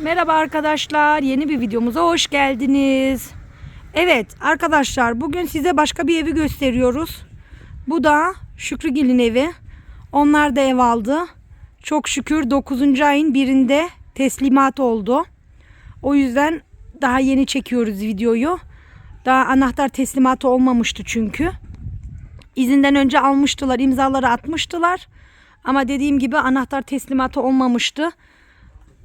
Merhaba arkadaşlar. Yeni bir videomuza hoş geldiniz. Evet arkadaşlar bugün size başka bir evi gösteriyoruz. Bu da Şükrügil'in evi. Onlar da ev aldı. Çok şükür 9. ayın birinde teslimat oldu. O yüzden daha yeni çekiyoruz videoyu. Daha anahtar teslimatı olmamıştı çünkü. İzinden önce almıştılar, imzaları atmıştılar. Ama dediğim gibi anahtar teslimatı olmamıştı.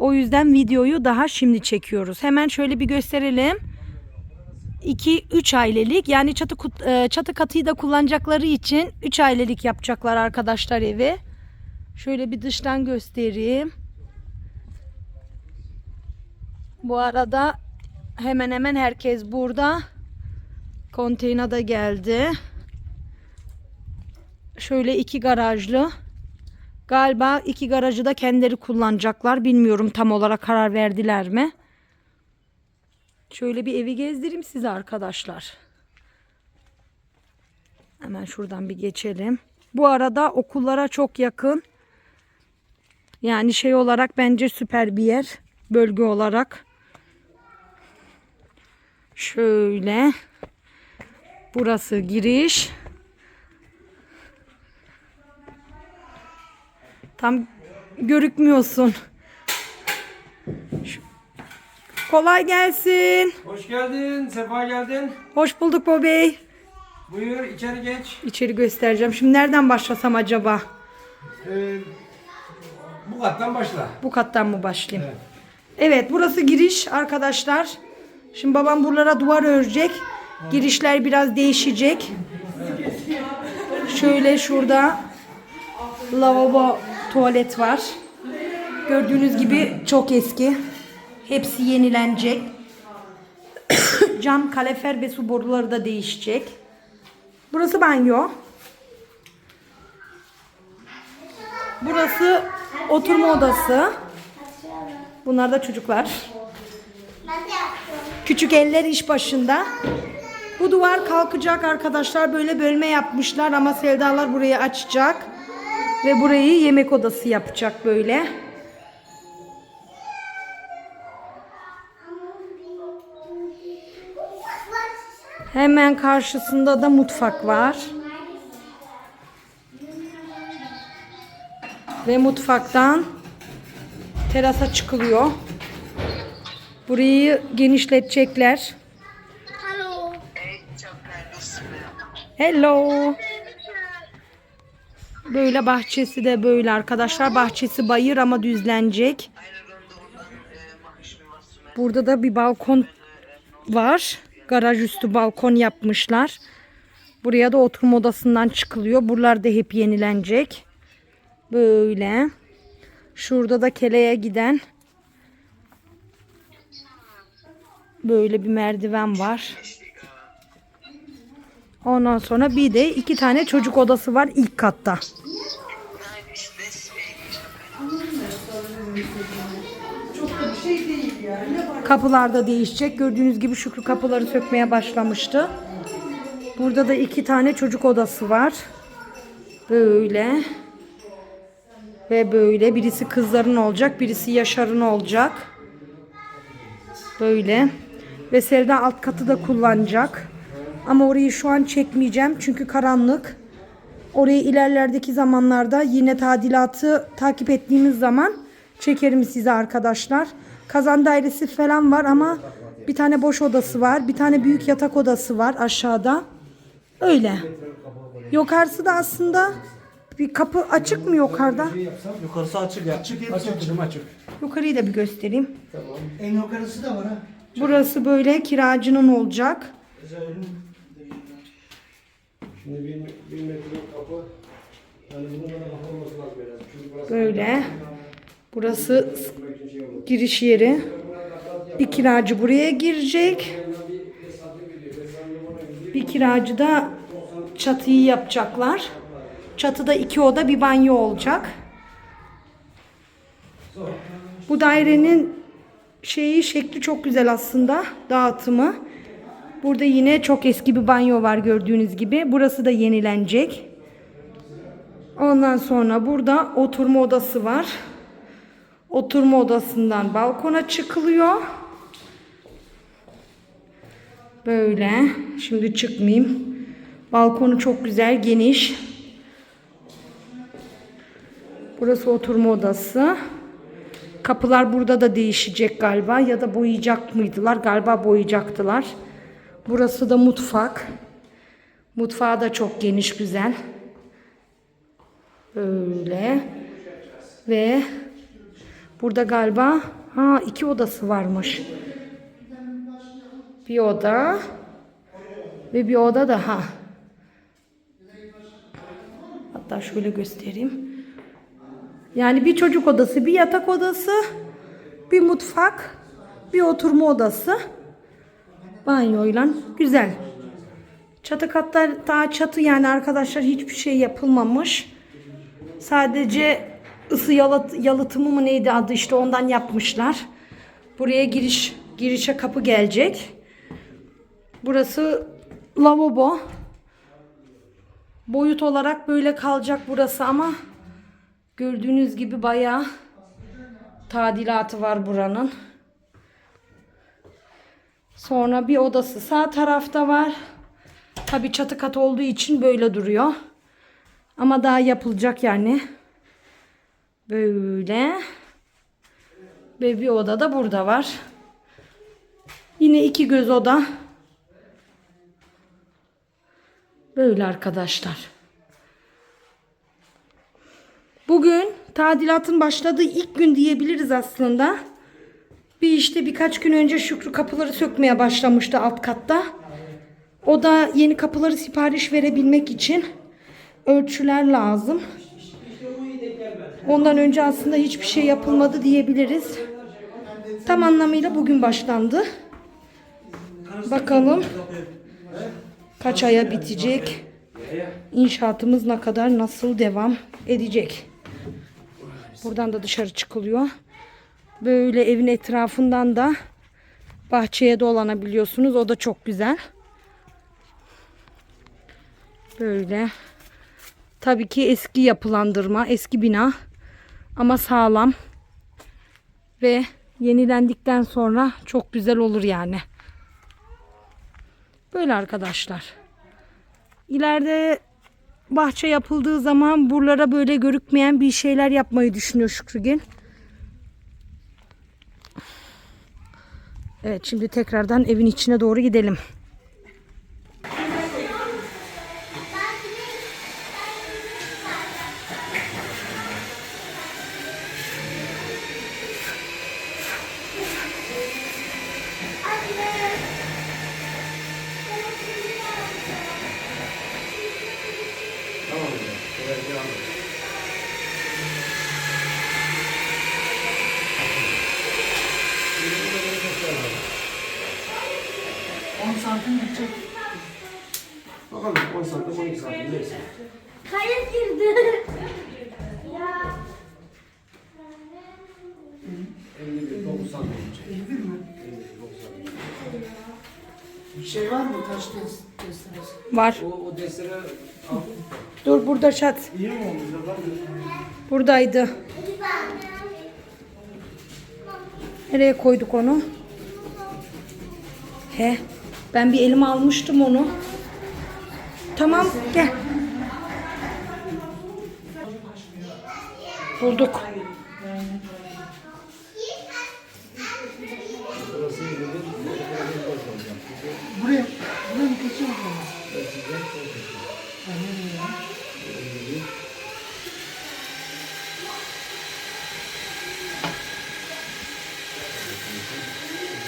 O yüzden videoyu daha şimdi çekiyoruz. Hemen şöyle bir gösterelim. 2-3 ailelik yani çatı e, çatı katıyı da kullanacakları için 3 ailelik yapacaklar arkadaşlar evi. Şöyle bir dıştan göstereyim. Bu arada hemen hemen herkes burada. Konteyner da geldi. Şöyle iki garajlı. Galiba iki garajı da kendileri kullanacaklar. Bilmiyorum tam olarak karar verdiler mi? Şöyle bir evi gezdireyim size arkadaşlar. Hemen şuradan bir geçelim. Bu arada okullara çok yakın. Yani şey olarak bence süper bir yer. Bölge olarak. Şöyle. Burası giriş. Tam görükmüyorsun. Şu- Kolay gelsin. Hoş geldin, sefa geldin. Hoş bulduk Bobey. Buyur içeri geç. İçeri göstereceğim. Şimdi nereden başlasam acaba? Ee, bu kattan başla. Bu kattan mı başlayayım? Evet. Evet burası giriş arkadaşlar. Şimdi babam buralara duvar örecek. Girişler biraz değişecek. Şöyle şurada lavabo tuvalet var. Gördüğünüz gibi çok eski. Hepsi yenilenecek. Cam, kalefer ve su boruları da değişecek. Burası banyo. Burası oturma odası. Bunlar da çocuklar. Küçük eller iş başında. Bu duvar kalkacak arkadaşlar. Böyle bölme yapmışlar ama Sevdalar burayı açacak. Ve burayı yemek odası yapacak böyle. Hemen karşısında da mutfak var. Ve mutfaktan terasa çıkılıyor. Burayı genişletecekler. Hallo. Hello. Böyle bahçesi de böyle arkadaşlar. Bahçesi bayır ama düzlenecek. Burada da bir balkon var. Garaj üstü balkon yapmışlar. Buraya da oturma odasından çıkılıyor. Buralar da hep yenilenecek. Böyle. Şurada da keleye giden böyle bir merdiven var. Ondan sonra bir de iki tane çocuk odası var ilk katta. Kapılar da değişecek. Gördüğünüz gibi Şükrü kapıları sökmeye başlamıştı. Burada da iki tane çocuk odası var. Böyle. Ve böyle. Birisi kızların olacak. Birisi Yaşar'ın olacak. Böyle. Ve Sevda alt katı da kullanacak. Ama orayı şu an çekmeyeceğim. Çünkü karanlık. Orayı ilerlerdeki zamanlarda yine tadilatı takip ettiğimiz zaman çekerim size arkadaşlar. Kazan dairesi falan var ama bir tane boş odası var. Bir tane büyük yatak odası var aşağıda. Öyle. Yukarısı da aslında bir kapı açık mı yukarıda? Yukarısı açık ya. Açık, açık, açık. açık. Yukarıyı da bir göstereyim. En yukarısı da var ha. Burası böyle kiracının olacak. Şimdi bir, bir metre kapı. Yani bunun kapatması lazım biraz. Çünkü burası Böyle. Burası giriş yeri. Bir kiracı buraya girecek. Bir kiracı da çatıyı yapacaklar. Çatıda iki oda bir banyo olacak. Bu dairenin şeyi şekli çok güzel aslında dağıtımı. Burada yine çok eski bir banyo var gördüğünüz gibi. Burası da yenilenecek. Ondan sonra burada oturma odası var. Oturma odasından balkona çıkılıyor. Böyle. Şimdi çıkmayayım. Balkonu çok güzel, geniş. Burası oturma odası. Kapılar burada da değişecek galiba ya da boyayacak mıydılar? Galiba boyayacaktılar. Burası da mutfak. Mutfağı da çok geniş, güzel. Böyle. Ve burada galiba ha iki odası varmış. Bir oda ve bir oda daha. Hatta şöyle göstereyim. Yani bir çocuk odası, bir yatak odası, bir mutfak, bir oturma odası. Banyoyla güzel. Çatı katlar daha çatı yani arkadaşlar hiçbir şey yapılmamış. Sadece ısı yalıt, yalıtımı mı neydi adı işte ondan yapmışlar. Buraya giriş girişe kapı gelecek. Burası lavabo. Boyut olarak böyle kalacak burası ama gördüğünüz gibi bayağı tadilatı var buranın. Sonra bir odası sağ tarafta var. Tabi çatı kat olduğu için böyle duruyor. Ama daha yapılacak yani. Böyle. Ve bir oda da burada var. Yine iki göz oda. Böyle arkadaşlar. Bugün tadilatın başladığı ilk gün diyebiliriz aslında. Bir işte birkaç gün önce Şükrü kapıları sökmeye başlamıştı alt katta. O da yeni kapıları sipariş verebilmek için ölçüler lazım. Ondan önce aslında hiçbir şey yapılmadı diyebiliriz. Tam anlamıyla bugün başlandı. Bakalım kaç aya bitecek? İnşaatımız ne kadar nasıl devam edecek? Buradan da dışarı çıkılıyor. Böyle evin etrafından da bahçeye dolanabiliyorsunuz. O da çok güzel. Böyle. Tabii ki eski yapılandırma, eski bina ama sağlam ve yenilendikten sonra çok güzel olur yani. Böyle arkadaşlar. İleride bahçe yapıldığı zaman buralara böyle görükmeyen bir şeyler yapmayı düşünüyor Şükrügil. Evet şimdi tekrardan evin içine doğru gidelim. Tamam devam et. Bakalım 10 santim 12 santim neyse. Kaya girdi. 51 9 santim olacak. 51 mi? 9 santim. Bir şey var mı? Kaç test, testiniz? Var. O, o destere? Dur burada şat. İyi mi olmuş? Buradaydı. Nereye koyduk onu? He. Ben bir elime almıştım onu. Tamam gel. Bulduk. Buraya, buraya mı kaçıyor mu?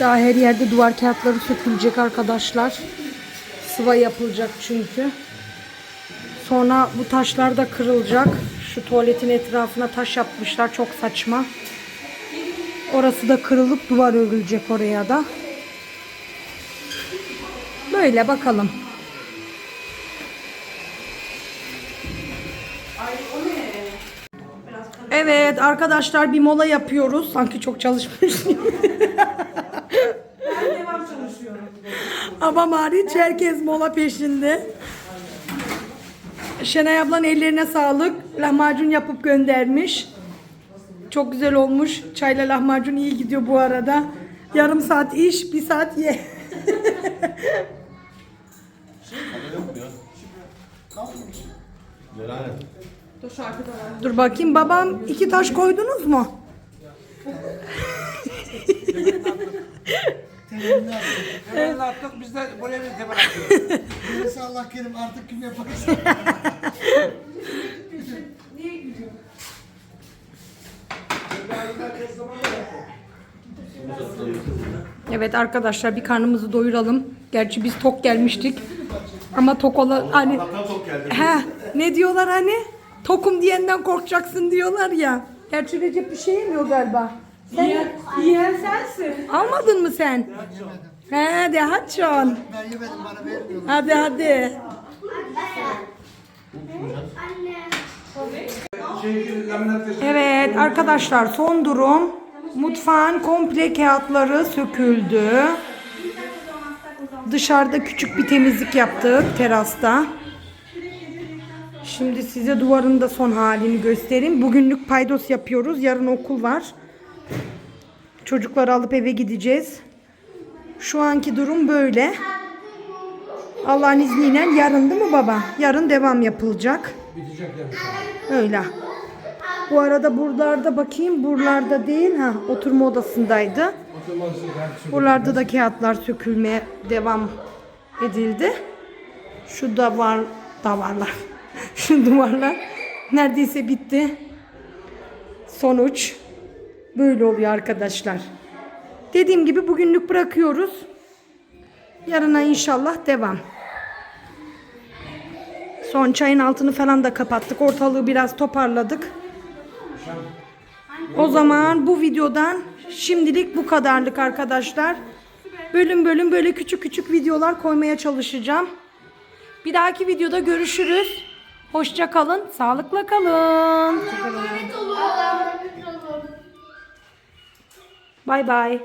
Daha her yerde duvar kağıtları sökülecek arkadaşlar. Sıva yapılacak çünkü. Sonra bu taşlar da kırılacak. Şu tuvaletin etrafına taş yapmışlar. Çok saçma. Orası da kırılıp duvar örülecek oraya da. Böyle bakalım. Evet arkadaşlar bir mola yapıyoruz. Sanki çok çalışmış. Ama hariç herkes mola peşinde. Şenay ablan ellerine sağlık. Lahmacun yapıp göndermiş. Çok güzel olmuş. Çayla lahmacun iyi gidiyor bu arada. Yarım saat iş, bir saat ye. Dur bakayım babam iki taş koydunuz mu? Temelini attık biz de buraya bir temel atıyoruz. Birisi Allah kerim artık kim yaparsa. Evet arkadaşlar bir karnımızı doyuralım. Gerçi biz tok gelmiştik. Ama tok olan hani He, ne diyorlar hani? Tokum diyenden korkacaksın diyorlar ya. Gerçi Recep bir şey yemiyor galiba. Sen yiyen sensin. Almadın mı sen? He de haçon. Ben yemedim bana vermiyorlar. Hadi hadi. Evet arkadaşlar son durum. Mutfağın komple kağıtları söküldü. Dışarıda küçük bir temizlik yaptık terasta. Şimdi size duvarın da son halini göstereyim. Bugünlük paydos yapıyoruz. Yarın okul var. Çocukları alıp eve gideceğiz. Şu anki durum böyle. Allah'ın izniyle yarın değil mi baba? Yarın devam yapılacak. Öyle. Bu arada buralarda bakayım. Buralarda değil. ha Oturma odasındaydı. Buralarda da kağıtlar sökülmeye devam edildi. Şu davar davarlar. Şu duvarlar neredeyse bitti. Sonuç böyle oluyor arkadaşlar. Dediğim gibi bugünlük bırakıyoruz. Yarına inşallah devam. Son çayın altını falan da kapattık. Ortalığı biraz toparladık. O zaman bu videodan şimdilik bu kadarlık arkadaşlar. Bölüm bölüm böyle küçük küçük videolar koymaya çalışacağım. Bir dahaki videoda görüşürüz. Hoşça kalın, sağlıkla kalın. Bye bye.